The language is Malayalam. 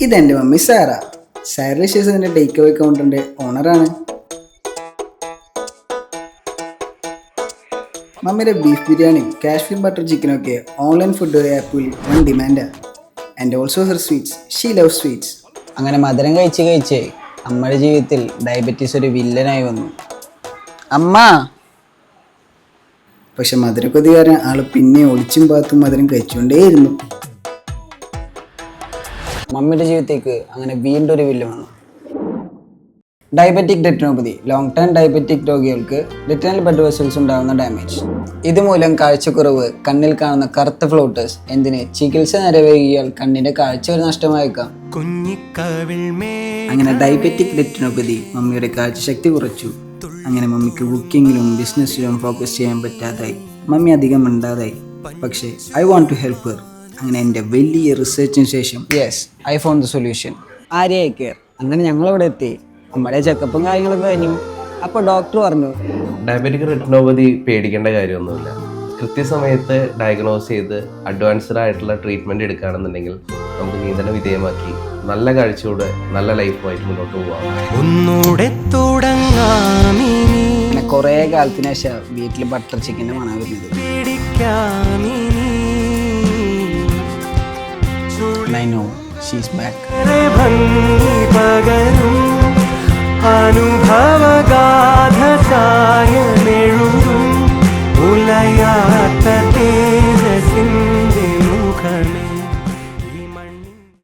ഇതെന്റെ മമ്മി സാറ. സാരലിഷ്യസ് എന്റെ ടേക്ക് അവേ കൗണ്ടറിന്റെ ഓണറാണ് മമ്മിയുടെ ബീഫ് ബിരിയാണി കാശ്മീർ ബട്ടർ ചിക്കനും ഒക്കെ ഓൺലൈൻ ഫുഡ് ആപ്പിൽ one ഡിമാൻഡാണ് and also her sweets she love sweets അങ്ങനെ മധുരം കഴിച്ച് കഴിച്ച് അമ്മയുടെ ജീവിതത്തിൽ ഡയബറ്റീസ് ഒരു വില്ലനായി വന്നു. അമ്മ! പക്ഷെ മധുരക്കൊതികാരൻ ആൾ പിന്നെ ഒളിച്ചും പാത്തും മധുരം കഴിച്ചുകൊണ്ടേയിരുന്നു. മമ്മിയുടെ ജീവിതത്തേക്ക് അങ്ങനെ വീണ്ടും ഒരു വില്ല് വന്നു. Diabetic retinopathy long term diabetic രോഗികൾക്ക് റെറ്റിനൽ ബ്ലഡ് വെസൽസ് ഉണ്ടാകുന്ന ഡാമേജ് ഇതുമൂലം കാഴ്ചക്കുറവ് കണ്ണിൽ കാണുന്ന കറുത്ത ഫ്ലോട്ടേഴ്സ് എന്തിന് ചികിത്സ നിരവേകിയാൽ കണ്ണിന്റെ കാഴ്ച ഒരു നഷ്ടമായേക്കാം. അങ്ങനെ ഡയബറ്റിക് റെറ്റിനോപ്പതി മമ്മിയുടെ കാഴ്ച ശക്തി കുറച്ചു. അങ്ങനെ മമ്മിക്ക് ബുക്കിങ്ങിലും ബിസിനസ്സിലും ഫോക്കസ് ചെയ്യാൻ പറ്റാതായി. മമ്മി അധികം മിണ്ടാതായി. പക്ഷേ I want to help her അങ്ങനെ എന്റെ വലിയ റിസർച്ചിന് ശേഷം. Yes I found the solution Arya Care അങ്ങനെ ഞങ്ങളിവിടെ എത്തി. നമ്മുടെ ചെക്കപ്പും കാര്യങ്ങളൊക്കെ കഴിഞ്ഞു. അപ്പോൾ ഡോക്ടർ പറഞ്ഞു ഡയബറ്റിക് റെറ്റിനോപ്പതി പേടിക്കേണ്ട കാര്യമൊന്നുമില്ല. കൃത്യസമയത്ത് ഡയഗ്നോസ് ചെയ്ത് അഡ്വാൻസ്ഡ് ആയിട്ടുള്ള ട്രീറ്റ്മെന്റ് എടുക്കുകയാണെന്നുണ്ടെങ്കിൽ നമുക്ക് നിയന്ത്രണ വിധേയമാക്കി നല്ല കാഴ്ചയോടെ നല്ല ലൈഫുമായിട്ട് മുന്നോട്ട് പോവാം. ഒന്നൂടെ തുടങ്ങാം പിന്നെ കുറേ കാലത്തിന് ശേഷം വീട്ടിൽ ബട്ടർ ചിക്കന്റെ മണം വരുന്നത്. I know she's back.